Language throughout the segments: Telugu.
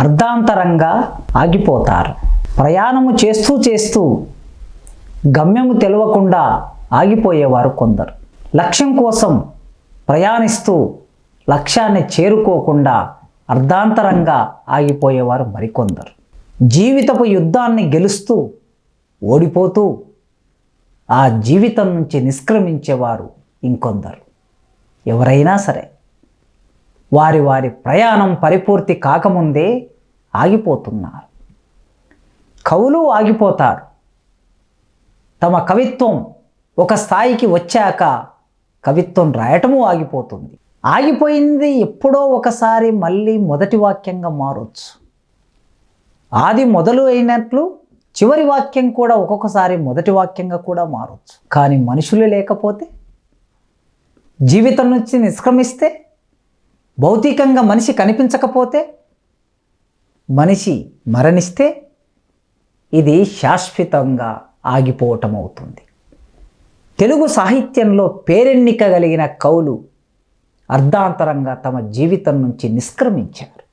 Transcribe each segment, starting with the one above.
అర్ధాంతరంగా ఆగిపోతారు. ప్రయాణము చేస్తూ చేస్తూ గమ్యము తెలియకుండా ఆగిపోయేవారు కొందరు. లక్ష్యం కోసం ప్రయాణిస్తూ లక్ష్యాన్ని చేరుకోకుండా అర్ధాంతరంగా ఆగిపోయేవారు మరికొందరు. జీవితపు యుద్ధాన్ని గెలుస్తూ ఓడిపోతూ ఆ జీవితం నుంచి నిష్క్రమించేవారు ఇంకొందరు. ఎవరైనా సరే వారి వారి ప్రయాణం పరిపూర్తి కాకముందే ఆగిపోతున్నారు. కవులు ఆగిపోతారు. తమ కవిత్వం ఒక స్థాయికి వచ్చాక కవిత్వం రాయటము ఆగిపోతుంది. ఆగిపోయింది ఎప్పుడో ఒకసారి మళ్ళీ మొదటి వాక్యంగా మారొచ్చు. ఆది మొదలు అయినట్లు చివరి వాక్యం కూడా ఒక్కొక్కసారి మొదటి వాక్యంగా కూడా మారొచ్చు. కానీ మనుషులు లేకపోతే జీవితం నుంచి నిష్క్రమిస్తే భౌతికంగా మనిషి కనిపించకపోతే మనిషి మరణిస్తే ఇది శాశ్వతంగా ఆగిపోవటం అవుతుంది తెలుగు సాహిత్యంలో పేరెన్నిక కలిగిన కవులు అర్ధాంతరంగా తమ జీవితం నుంచి నిష్క్రమించారు.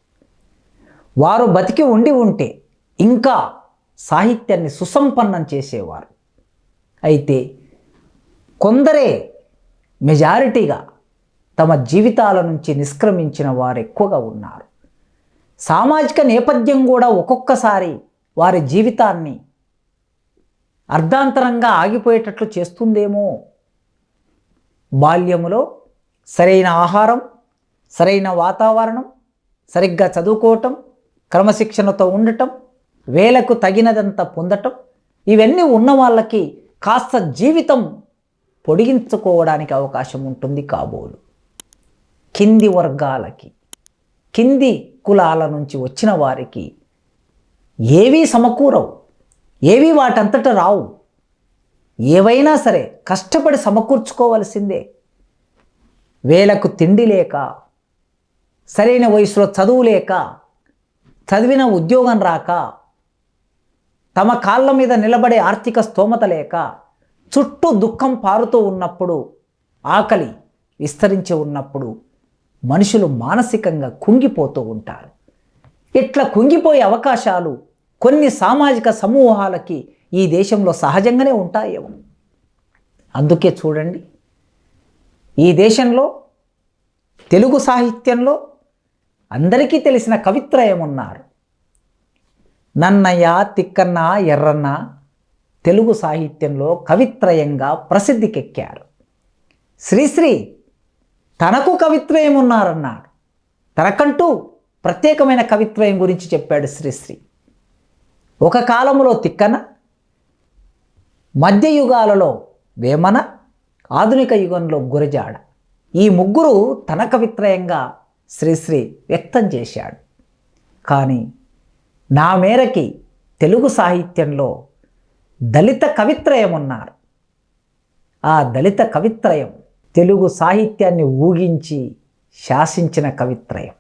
వారు బతికి ఉండి ఉంటే ఇంకా సాహిత్యాన్ని సుసంపన్నం చేసేవారు. అయితే కొందరే మెజారిటీగా తమ జీవితాల నుంచి నిష్క్రమించిన వారు ఎక్కువగా ఉన్నారు. సామాజిక నేపథ్యం కూడా ఒక్కొక్కసారి వారి జీవితాన్ని అర్ధాంతరంగా ఆగిపోయేటట్లు చేస్తుందేమో. బాల్యములో సరైన ఆహారం సరైన వాతావరణం సరిగ్గా చదువుకోవటం క్రమశిక్షణతో ఉండటం వేలకు తగినదంతా పొందటం ఇవన్నీ ఉన్న వాళ్ళకి కాస్త జీవితం పొడిగించుకోవడానికి అవకాశం ఉంటుంది కాబోలు. కింది వర్గాలకి. కింది కులాల నుంచి వచ్చిన వారికి ఏవీ సమకూరవు ఏవీ వాటంతట రావు. ఏవైనా సరే కష్టపడి సమకూర్చుకోవలసిందే. వేలకు తిండి లేక సరైన వయసులో చదువు లేక చదివిన ఉద్యోగం రాక తమ కాళ్ళ మీద నిలబడే ఆర్థిక స్తోమత లేక చుట్టూ దుఃఖం పారుతూ ఉన్నప్పుడు ఆకలి విస్తరించి ఉన్నప్పుడు మనుషులు మానసికంగా కుంగిపోతూ ఉంటారు. ఇట్లా కుంగిపోయే అవకాశాలు కొన్ని సామాజిక సమూహాలకి ఈ దేశంలో సహజంగానే ఉంటాయేమో. అందుకే చూడండి ఈ దేశంలో తెలుగు సాహిత్యంలో అందరికీ తెలిసిన కవిత్రయం ఉన్నారు నన్నయ్య తిక్కన్న ఎర్రన్న తెలుగు సాహిత్యంలో కవిత్రయంగా ప్రసిద్ధికెక్కారు. శ్రీశ్రీ తనకు కవిత్వయం ఉన్నారన్నాడు తనకంటూ ప్రత్యేకమైన కవిత్వయం గురించి చెప్పాడు శ్రీశ్రీ. ఒక కాలంలో తిక్కన మధ్యయుగాలలో వేమన ఆధునిక యుగంలో గురజాడ. ఈ ముగ్గురు తన కవిత్రయంగా శ్రీశ్రీ వ్యక్తం చేశాడు. కానీ నా మేరకి తెలుగు సాహిత్యంలో దళిత కవిత్రయం ఉన్నారు ఆ దళిత కవిత్రయం తెలుగు సాహిత్యాన్ని ఊగించి శాసించిన కవిత్రయం.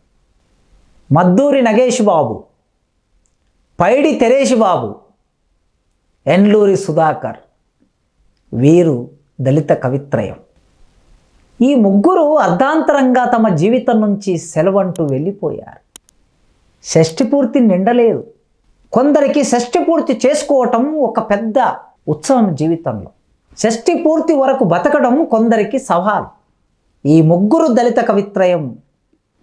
మద్దూరి నగేష్ బాబు పైడి తెరేష్ బాబు ఎన్లూరి సుధాకర్ వీరు దళిత కవిత్రయం. ఈ ముగ్గురు అర్ధాంతరంగా తమ జీవితం నుంచి సెలవంటూ వెళ్ళిపోయారు. షష్టి పూర్తి నిండలేదు. కొందరికి షష్టి పూర్తి చేసుకోవటం ఒక పెద్ద ఉత్సవం జీవితంలో. షష్ఠి పూర్తి వరకు బతకడం కొందరికి సవాల్. ఈ ముగ్గురు దళిత కవిత్రయం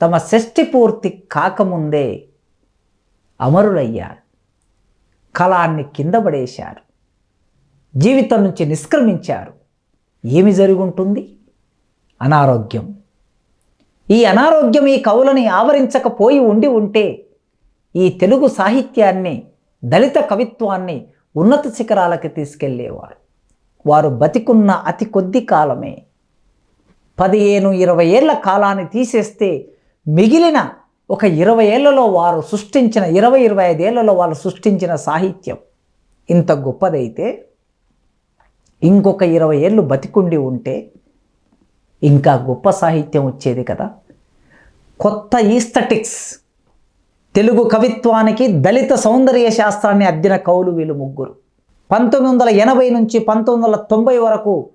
తమ షష్ఠి పూర్తి కాకముందే అమరులయ్యారు. కళాన్ని కింద పడేశారు. జీవితం నుంచి నిష్క్రమించారు. ఏమి జరుగుంటుంది? అనారోగ్యం. ఈ అనారోగ్యం ఈ కవులని ఆవరించకపోయి ఉండి ఉంటే ఈ తెలుగు సాహిత్యాన్ని దళిత కవిత్వాన్ని ఉన్నత శిఖరాలకి తీసుకెళ్ళేవారు వారు బతికున్న అతి కొద్ది కాలమే. పదిహేను ఇరవై ఏళ్ళ కాలాన్ని తీసేస్తే మిగిలిన ఒక ఇరవై ఏళ్ళలో వారు సృష్టించిన ఇరవై ఇరవై ఐదేళ్ళలో వాళ్ళు సృష్టించిన సాహిత్యం ఇంత గొప్పదైతే ఇంకొక ఇరవై ఏళ్ళు బతికుండి ఉంటే ఇంకా గొప్ప సాహిత్యం వచ్చేది కదా. కొత్త ఈస్థటిక్స్ తెలుగు కవిత్వానికి దళిత సౌందర్య శాస్త్రాన్ని అద్దిన కవులు వీళ్ళు ముగ్గురు. పంతొమ్మిది వందల ఎనభై నుంచి పంతొమ్మిది వందల తొంభై వరకు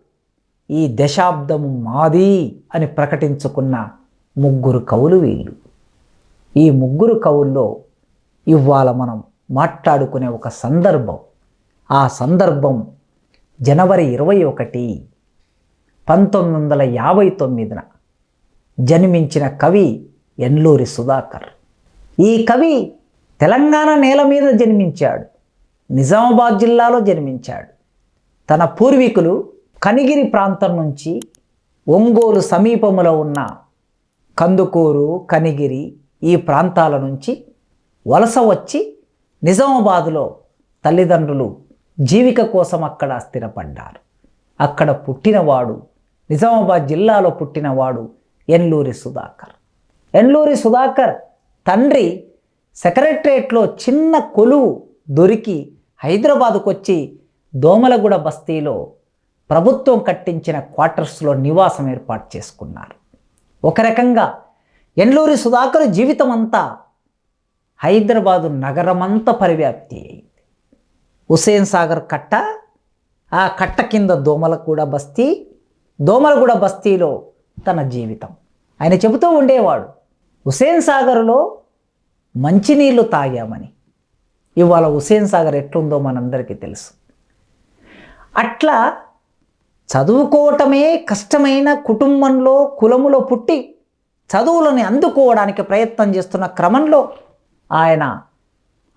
ఈ దశాబ్దము మాది అని ప్రకటించుకున్న ముగ్గురు కవులు వీళ్ళు. ఈ ముగ్గురు కవుల్లో ఇవాళ మనం మాట్లాడుకునే ఒక సందర్భం. ఆ సందర్భం జనవరి ఇరవై ఒకటి పంతొమ్మిది వందల యాభై తొమ్మిదిన జన్మించిన కవి ఎన్లూరి సుధాకర్. ఈ కవి తెలంగాణ నేల మీద జన్మించాడు. నిజామాబాద్ జిల్లాలో జన్మించాడు. తన పూర్వీకులు కనిగిరి ప్రాంతం నుంచి ఒంగోలు సమీపములో ఉన్న కందుకూరు కనిగిరి ఈ ప్రాంతాల నుంచి వలస వచ్చి నిజామాబాదులో తల్లిదండ్రులు జీవిక కోసం అక్కడ స్థిరపడ్డారు. అక్కడ పుట్టినవాడు నిజామాబాద్ జిల్లాలో పుట్టినవాడు ఎన్లూరి సుధాకర్. ఎన్లూరి సుధాకర్ తండ్రి సెక్రటరేట్లో చిన్న కొలువు దొరికి హైదరాబాదుకు వచ్చి దోమలగూడ బస్తీలో ప్రభుత్వం కట్టించిన క్వార్టర్స్లో నివాసం ఏర్పాటు చేసుకున్నారు. ఒక రకంగా ఎండ్లూరి సుధాకర్ జీవితం అంతా హైదరాబాదు నగరమంతా పరివ్యాప్తి అయింది. హుసేన్ సాగర్ కట్ట ఆ కట్ట కింద దోమలగూడ బస్తీ దోమలగూడ బస్తీలో తన జీవితం. ఆయన చెబుతూ ఉండేవాడు హుసేన్ సాగర్లో మంచినీళ్ళు తాగామని. ఇవాళ హుసేన్ సాగర్ ఎట్లుందో మనందరికీ తెలుసు. అట్లా చదువుకోవటమే కష్టమైన కుటుంబంలో కులములో పుట్టి చదువులని అందుకోవడానికి ప్రయత్నం చేస్తున్న క్రమంలో ఆయన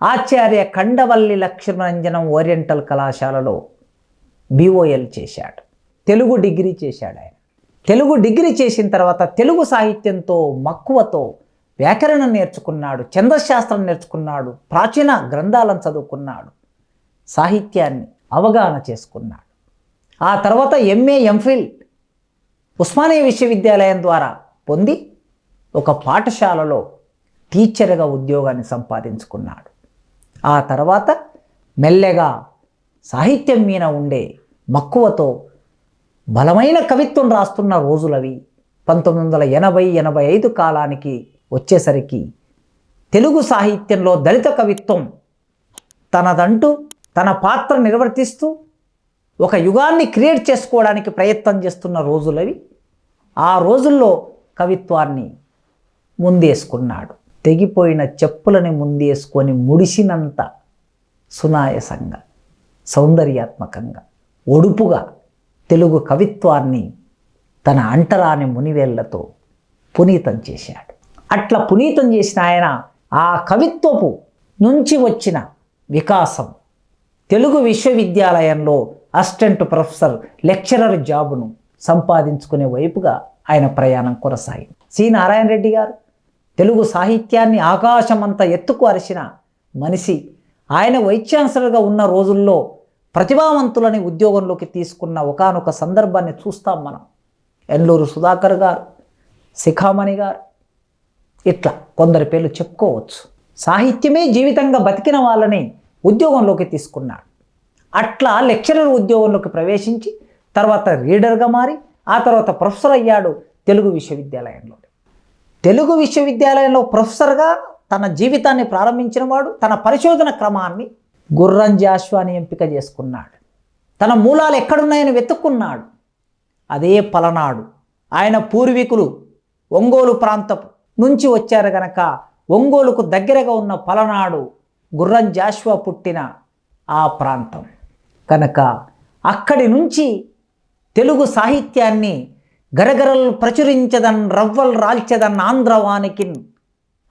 ఆచార్య కండవల్లి లక్ష్మణంజనం ఓరియంటల్ కళాశాలలో బీఓఎల్ చేశాడు. తెలుగు డిగ్రీ చేశాడు ఆయన. తెలుగు డిగ్రీ చేసిన తర్వాత తెలుగు సాహిత్యంతో మక్కువతో వ్యాకరణం నేర్చుకున్నాడు ఛందశాస్త్రం నేర్చుకున్నాడు ప్రాచీన గ్రంథాలను చదువుకున్నాడు సాహిత్యాన్ని అవగాహన చేసుకున్నాడు. ఆ తర్వాత ఎంఏ ఎంఫిల్ ఉస్మానియా విశ్వవిద్యాలయం ద్వారా పొంది ఒక పాఠశాలలో టీచర్గా ఉద్యోగాన్ని సంపాదించుకున్నాడు. ఆ తర్వాత మెల్లగా సాహిత్యం మీద ఉండే మక్కువతో బలమైన కవిత్వం రాస్తున్న రోజులవి పంతొమ్మిది వందల ఎనభై ఎనభై ఐదు కాలానికి వచ్చేసరికి తెలుగు సాహిత్యంలో దళిత కవిత్వం తనదంటూ తన పాత్ర నిర్వర్తిస్తూ ఒక యుగాన్ని క్రియేట్ చేసుకోవడానికి ప్రయత్నం చేస్తున్న రోజులవి. ఆ రోజుల్లో కవిత్వాన్ని ముందేసుకున్నాడు. తెగిపోయిన చెప్పులని ముందేసుకొని ముడిసినంత సునాయసంగా సౌందర్యాత్మకంగా ఒడుపుగా తెలుగు కవిత్వాన్ని తన అంటరాని మునివేళ్ళతో పునీతం చేశాడు. అట్లా పునీతం చేసిన ఆయన ఆ కవిత్వపు నుంచి వచ్చిన వికాసం. తెలుగు విశ్వవిద్యాలయంలో అసిస్టెంట్ ప్రొఫెసర్ లెక్చరర్ జాబును సంపాదించుకునే వైపుగా ఆయన ప్రయాణం కొనసాగింది. సి. నారాయణ రెడ్డి గారు తెలుగు సాహిత్యాన్ని ఆకాశమంతా ఎత్తుకు అరిసిన మనిషి. ఆయన వైస్ ఛాన్సలర్గా ఉన్న రోజుల్లో ప్రతిభావంతులని ఉద్యోగంలోకి తీసుకున్న ఒకానొక సందర్భాన్ని చూస్తాం మనం. ఎల్లూరు సుధాకర్ గారు శిఖామణి గారు ఇట్లా కొందరి పేర్లు చెప్పుకోవచ్చు. సాహిత్యమే జీవితంగా బతికిన వాళ్ళని ఉద్యోగంలోకి తీసుకున్నాడు. అట్లా లెక్చరర్ ఉద్యోగంలోకి ప్రవేశించి తర్వాత రీడర్గా మారి ఆ తర్వాత ప్రొఫెసర్ అయ్యాడు తెలుగు విశ్వవిద్యాలయంలో. తెలుగు విశ్వవిద్యాలయంలో ప్రొఫెసర్గా తన జీవితాన్ని ప్రారంభించిన వాడు తన పరిశోధన క్రమాన్ని గుర్రం జాష్వాని ఎంపిక చేసుకున్నాడు. తన మూలాలు ఎక్కడున్నాయని వెతుక్కున్నాడు. అదే పలనాడు. ఆయన పూర్వీకులు ఒంగోలు ప్రాంతపు నుంచి వచ్చారు గనక ఒంగోలుకు దగ్గరగా ఉన్న పలనాడు గుర్రం జాష్వా పుట్టిన ఆ ప్రాంతం. కనుక అక్కడి నుంచి తెలుగు సాహిత్యాన్ని గరగరలు ప్రచురించదన్ రవ్వల్ రాల్చదన్ ఆంధ్రవానికిన్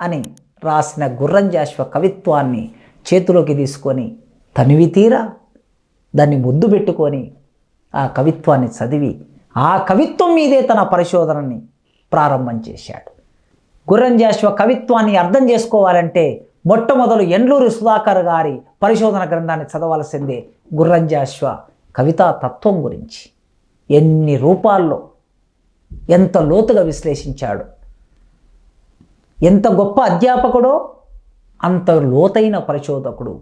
అని రాసిన గుర్రంజాశ్వ కవిత్వాన్ని చేతిలోకి తీసుకొని తనివి తీరా దాన్ని ముద్దు పెట్టుకొని ఆ కవిత్వాన్ని చదివి ఆ కవిత్వం మీదే తన పరిశోధనని ప్రారంభం చేశాడు. గుర్రం జాష్వ కవిత్వాన్ని అర్థం చేసుకోవాలంటే మొట్టమొదలు ఎండ్లూరు సుధాకర్ గారి పరిశోధన గ్రంథాన్ని చదవాల్సిందే గుర్రంజాశ్వ కవితా తత్వం గురించి. ఎన్ని రూపాల్లో ఎంత లోతుగా విశ్లేషించాడు. ఎంత గొప్ప అధ్యాపకుడో అంత లోతైన పరిశోధకుడు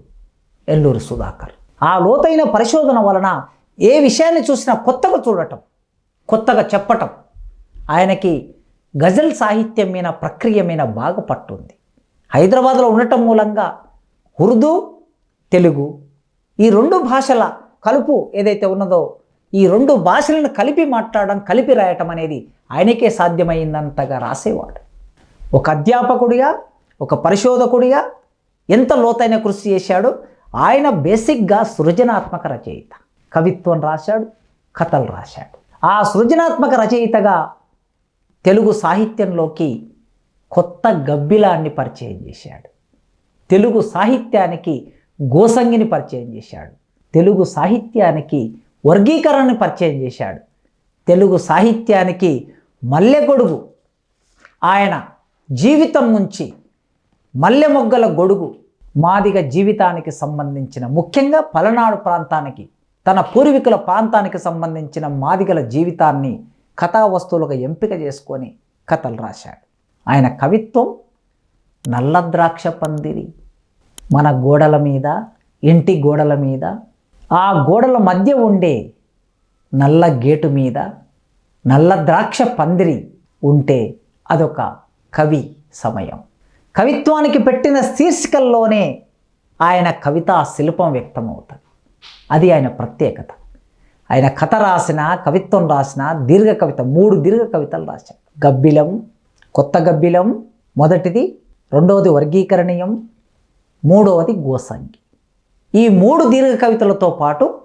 ఎల్లూరు సుధాకర్. ఆ లోతైన పరిశోధన వలన ఏ విషయాన్ని చూసినా కొత్తగా చూడటం కొత్తగా చెప్పటం ఆయనకి గజల్ సాహిత్యం మీద ప్రక్రియ మీద బాగా పట్టుంది. హైదరాబాద్లో ఉండటం మూలంగా ఉర్దూ తెలుగు ఈ రెండు భాషల కలుపు ఏదైతే ఉన్నదో ఈ రెండు భాషలను కలిపి మాట్లాడడం కలిపి రాయటం అనేది ఆయనకే సాధ్యమైందంతగా రాసేవాడు. ఒక అధ్యాపకుడిగా ఒక పరిశోధకుడిగా ఎంత లోతైన కృషి చేశాడు ఆయన బేసిక్గా సృజనాత్మక రచయిత. కవిత్వం రాశాడు కథలు రాశాడు. ఆ సృజనాత్మక రచయితగా తెలుగు సాహిత్యంలోకి కొత్త గబ్బిలాన్ని పరిచయం చేశాడు. తెలుగు సాహిత్యానికి గోసంగిని పరిచయం చేశాడు. తెలుగు సాహిత్యానికి వర్గీకరణని పరిచయం చేశాడు. తెలుగు సాహిత్యానికి మల్లెగొడుగు ఆయన జీవితం నుంచి మల్లె మొగ్గల గొడుగు మాదిగ జీవితానికి సంబంధించిన ముఖ్యంగా పలనాడు ప్రాంతానికి తన పూర్వీకుల ప్రాంతానికి సంబంధించిన మాదిగల జీవితాన్ని కథా వస్తువులుగా ఎంపిక చేసుకొని కథలు రాశాడు. ఆయన కవిత్వం నల్ల ద్రాక్ష పందిరి మన గోడల మీద ఇంటి గోడల మీద ఆ గోడల మధ్య ఉండే నల్ల గేటు మీద నల్ల ద్రాక్ష పందిరి ఉంటే అదొక కవి సమయం. కవిత్వానికి పెట్టిన శీర్షికల్లోనే ఆయన కవితా శిల్పం వ్యక్తమవుతుంది. అది ఆయన ప్రత్యేకత. ఆయన కథ రాసిన కవిత్వం రాసిన దీర్ఘ కవిత మూడు దీర్ఘ కవితలు రాశాడు. గబ్బిలం కొత్త గబ్బిలం మొదటిది రెండవది వర్గీకరణీయం మూడవది గోసంగి. ఈ మూడు దీర్ఘ కవితలతో పాటు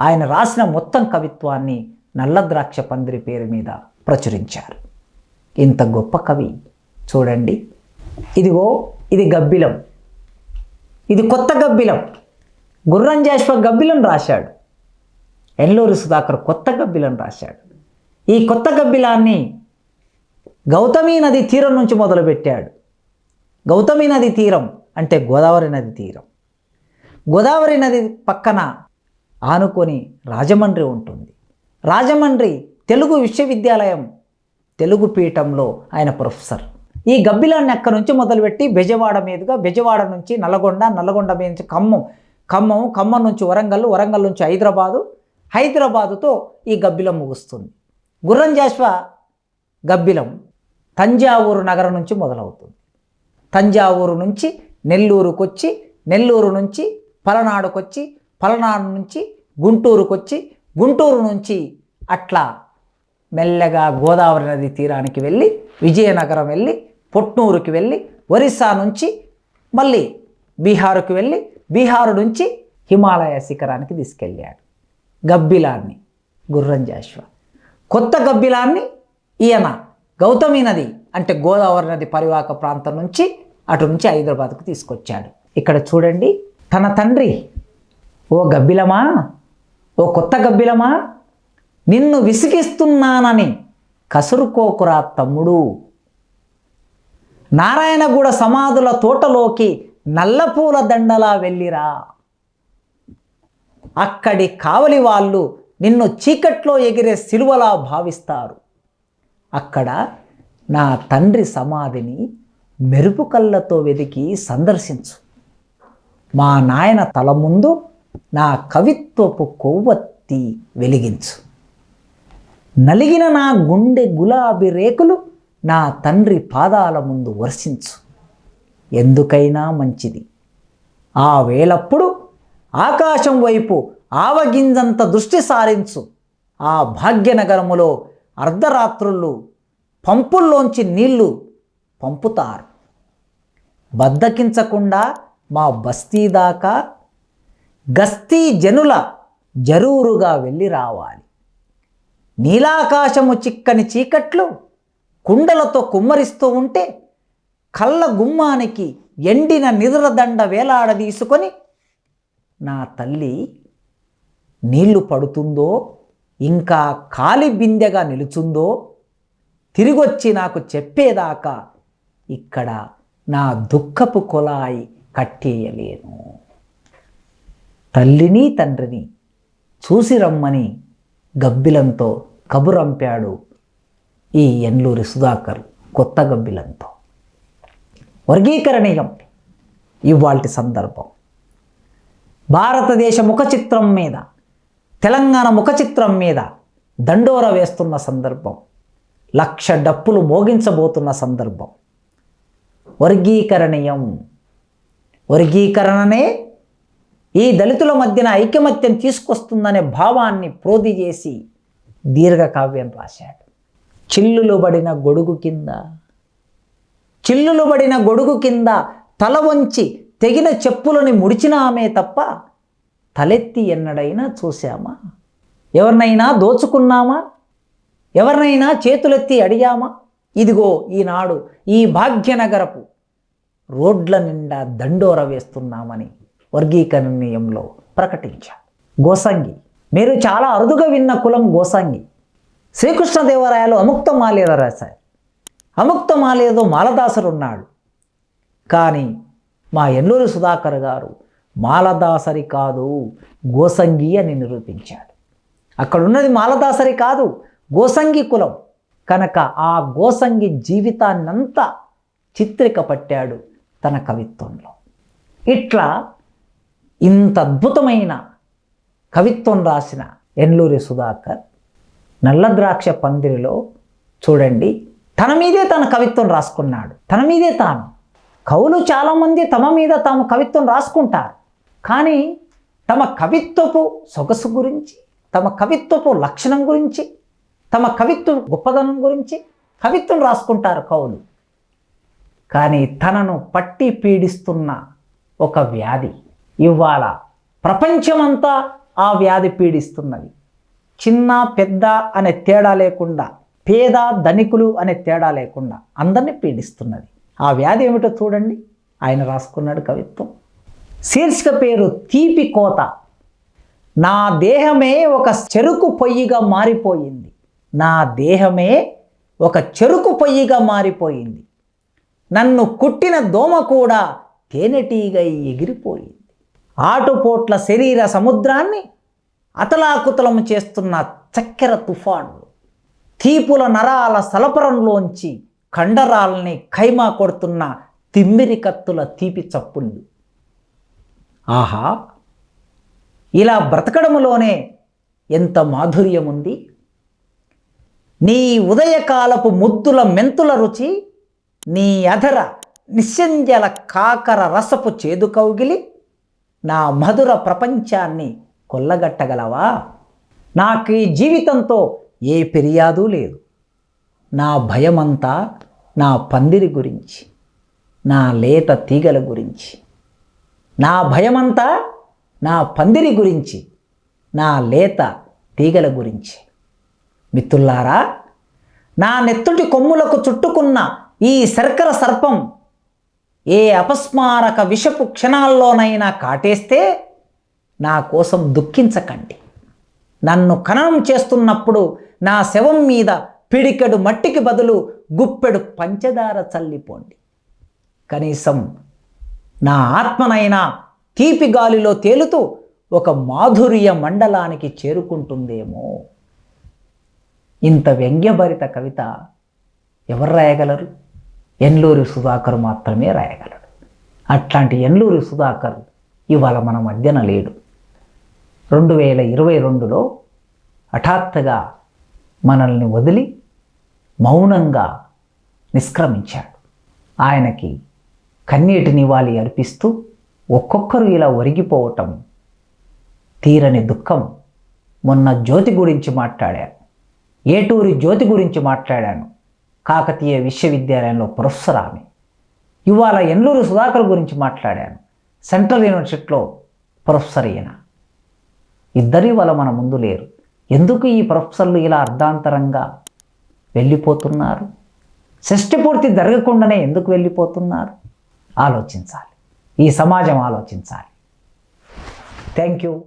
ఆయన రాసిన మొత్తం కవిత్వాన్ని నల్ల ద్రాక్ష పందిరి పేరు మీద ప్రచురించారు. ఇంత గొప్ప కవి చూడండి. ఇదిగో ఇది గబ్బిలం. ఇది కొత్త గబ్బిలం. గుర్రం జాష్వ గబ్బిలం రాశాడు. ఎల్లూరి సుధాకర్ కొత్త గబ్బిలం రాశాడు. ఈ కొత్త గబ్బిలాన్ని గౌతమి నది తీరం నుంచి మొదలుపెట్టాడు. గౌతమి నది తీరం అంటే గోదావరి నది తీరం. గోదావరి నది పక్కన ఆనుకొని రాజమండ్రి ఉంటుంది. రాజమండ్రి తెలుగు విశ్వవిద్యాలయం తెలుగు పీఠంలో ఆయన ప్రొఫెసర్. ఈ గబ్బిలాన్ని అక్కడి నుంచి మొదలుపెట్టి బెజవాడ మీదుగా బెజవాడ నుంచి నల్గొండ నల్గొండ మీద నుంచి ఖమ్మం ఖమ్మం ఖమ్మం నుంచి వరంగల్ వరంగల్ నుంచి హైదరాబాదు హైదరాబాదుతో ఈ గబ్బిలం ముగుస్తుంది. గుర్రం జాష్వ గబ్బిలం తంజావూరు నగరం నుంచి మొదలవుతుంది. తంజావూరు నుంచి నెల్లూరుకు వచ్చి నెల్లూరు నుంచి పలనాడుకొచ్చి పలనాడు నుంచి గుంటూరుకొచ్చి గుంటూరు నుంచి అట్లా మెల్లగా గోదావరి నది తీరానికి వెళ్ళి విజయనగరం వెళ్ళి పొట్నూరుకి వెళ్ళి ఒరిస్సా నుంచి మళ్ళీ బీహారుకి వెళ్ళి బీహారు నుంచి హిమాలయ శిఖరానికి తీసుకెళ్ళాడు. గబ్బిలాన్ని గుర్రం జాష్వ. కొత్త గబ్బిలాన్ని ఈయన గౌతమి నది అంటే గోదావరి నది పరివాహక ప్రాంతం నుంచి అటు నుంచి హైదరాబాద్కు తీసుకొచ్చాడు. ఇక్కడ చూడండి తన తండ్రి ఓ గబ్బిలమా ఓ కొత్త గబ్బిలమా నిన్ను విసిగిస్తున్నానని కసురుకోకురా తమ్ముడు. నారాయణగూడ సమాధుల తోటలోకి నల్లపూల దండలా వెళ్ళిరా. అక్కడి కావలి వాళ్ళు నిన్ను చీకట్లో ఎగిరే సిలువలా భావిస్తారు. అక్కడ నా తండ్రి సమాధిని మెరుపు కళ్ళతో వెతికి సందర్శించు. మా నాయన తల ముందు నా కవిత్వపు కొవ్వొత్తి వెలిగించు. నలిగిన నా గుండె గులాబీ రేకులు నా తండ్రి పాదాల ముందు వర్షించు. ఎందుకైనా మంచిది. ఆ వేళప్పుడు ఆకాశం వైపు ఆవగింజంత దృష్టి సారించు. ఆ భాగ్యనగరములో అర్ధరాత్రులు పంపుల్లోంచి నీళ్ళు పంపుతారు. బద్దకించకుండా మా బస్తీ దాకా గస్తీ జనుల జరూరుగా వెళ్ళి రావాలి. నీలాకాశము చిక్కని చీకట్లు కుండలతో కుమ్మరిస్తూ ఉంటే కళ్ళ గుమ్మానికి ఎండిన నిద్రదండ వేలాడదీసుకొని నా తల్లి నీళ్ళు పడుతుందో ఇంకా కాలి బిందెగా నిలుచుందో తిరిగొచ్చి నాకు చెప్పేదాకా ఇక్కడ నా దుఃఖపు కొలాయి కట్టేయలేను. తల్లిని తండ్రిని చూసి రమ్మని గబ్బిలంతో కబురంపాడు ఈ ఎన్లూరి సుధాకర్ కొత్త గబ్బిలంతో. వర్గీకరణీయం ఇవాల్టి సందర్భం. భారతదేశ ముఖ చిత్రం మీద తెలంగాణ ముఖ చిత్రం మీద దండోర వేస్తున్న సందర్భం లక్ష డప్పులు మోగించబోతున్న సందర్భం. వర్గీకరణీయం. వర్గీకరణనే ఈ దళితుల మధ్యన ఐకమత్యం తీసుకొస్తుందనే భావాన్ని ప్రోధి చేసి దీర్ఘకావ్యం రాశాడు. చిల్లులు పడిన గొడుగు కింద చిల్లులు పడిన గొడుగు కింద తల వంచి తెగిన చెప్పులని ముడిచిన ఆమె తప్ప తలెత్తి ఎన్నడైనా చూశామా? ఎవరినైనా దోచుకున్నామా? ఎవరినైనా చేతులెత్తి అడిగామా? ఇదిగో ఈనాడు ఈ భాగ్యనగరపు రోడ్ల నిండా దండోర వేస్తున్నామని వర్గీకరణీయంలో ప్రకటించారు గోసంగి మీరు చాలా అరుదుగా విన్న కులం గోసంగి. శ్రీకృష్ణదేవరాయలు అముక్త మాలేద రాశారు. అముక్త మాలేదో మాలదాసరు ఉన్నాడు. కానీ మా ఎల్లూరి సుధాకర్ గారు మాలదాసరి కాదు గోసంగి అని నిరూపించాడు అక్కడ ఉన్నది మాలదాసరి కాదు గోసంగి కులం. కనుక ఆ గోసంగి జీవితాన్నంతా చిత్రిక పట్టాడు తన కవిత్వంలో. ఇట్లా ఇంత అద్భుతమైన కవిత్వం రాసిన ఎన్లూరి సుధాకర్ నల్లద్రాక్ష పందిరిలో చూడండి తన మీదే తన కవిత్వం రాసుకున్నాడు. తన మీదే తాను. కవులు చాలామంది తమ మీద తాము కవిత్వం రాసుకుంటారు. కానీ తమ కవిత్వపు సొగసు గురించి తమ కవిత్వపు లక్షణం గురించి తమ కవిత్వ గొప్పదనం గురించి కవిత్వం రాసుకుంటారు కవులు. కానీ తనను పట్టి పీడిస్తున్న ఒక వ్యాధి ఇవాళ ప్రపంచమంతా ఆ వ్యాధి పీడిస్తున్నది. చిన్న పెద్ద అనే తేడా లేకుండా పేద ధనికులు అనే తేడా లేకుండా అందరినీ పీడిస్తున్నది. ఆ వ్యాధి ఏమిటో చూడండి. ఆయన రాసుకున్నాడు కవిత్వం. శీర్షిక పేరు తీపి కోత. నా దేహమే ఒక చెరుకు పొయ్యిగా మారిపోయింది. నా దేహమే ఒక చెరుకు పొయ్యిగా మారిపోయింది. నన్ను కుట్టిన దోమ కూడా తేనెటీగై ఎగిరిపోయింది. ఆటుపోట్ల శరీర సముద్రాన్ని అతలాకుతలం చేస్తున్న చక్కెర తుఫాన్లు తీపుల నరాల సలపరంలోంచి కండరాల్ని ఖైమా కొడుతున్న తిమ్మిరి కత్తుల తీపి చప్పుళ్ళు. ఆహా! ఇలా బ్రతకడంలోనే ఎంత మాధుర్యం ఉంది నీ ఉదయకాలపు ముద్దుల మెంతుల రుచి నీ అధర నిస్సంజల కాకర రసపు చేదు కౌగిలి నా మధుర ప్రపంచాన్ని కొల్లగట్టగలవా? నాకు ఈ జీవితంతో ఏ ఫిర్యాదు లేదు. నా భయమంతా నా పందిరి గురించి నా లేత తీగల గురించి నా భయమంతా నా పందిరి గురించి నా లేత తీగల గురించి. మిత్రులారా నా నెత్తుటి కొమ్ములకు చుట్టుకున్న ఈ శర్కర సర్పం ఏ అపస్మారక విషపు క్షణాల్లోనైనా కాటేస్తే నా కోసం దుఃఖించకండి. నన్ను ఖననం చేస్తున్నప్పుడు నా శవం మీద పిడికెడు మట్టికి బదులు గుప్పెడు పంచదార చల్లిపోండి. కనీసం నా ఆత్మనైనా తీపి గాలిలో తేలుతూ ఒక మాధుర్య మండలానికి చేరుకుంటుందేమో. ఇంత వ్యంగ్యభరిత కవిత ఎవరు రాయగలరు? ఎన్లూరి సుధాకర్ మాత్రమే రాయగలడు. అట్లాంటి ఎన్లూరి సుధాకర్ ఇవాళ మన మధ్యన లేడు. రెండు వేల ఇరవై రెండులో హఠాత్తుగా మనల్ని వదిలి మౌనంగా నిష్క్రమించాడు. ఆయనకి కన్నీటి నివాళి అర్పిస్తూ ఒక్కొక్కరు ఇలా ఒరిగిపోవటం తీరని దుఃఖం. మొన్న జ్యోతి గురించి మాట్లాడాను. ఏటూరి జ్యోతి గురించి మాట్లాడాను. కాకతీయ విశ్వవిద్యాలయంలో ప్రొఫెసర్ ఆమె. ఇవాళ ఎన్లూరు సుధాకర్ గురించి మాట్లాడాను. సెంట్రల్ యూనివర్సిటీలో ప్రొఫెసర్ ఈయన. ఇద్దరి వల్ల మన ముందు లేరు. ఎందుకు ఈ ప్రొఫెసర్లు ఇలా అర్ధాంతరంగా వెళ్ళిపోతున్నారు. షష్టిపూర్తి జరగకుండానే ఎందుకు వెళ్ళిపోతున్నారు? ఆలోచించాలి. ఈ సమాజం ఆలోచించాలి. Thank you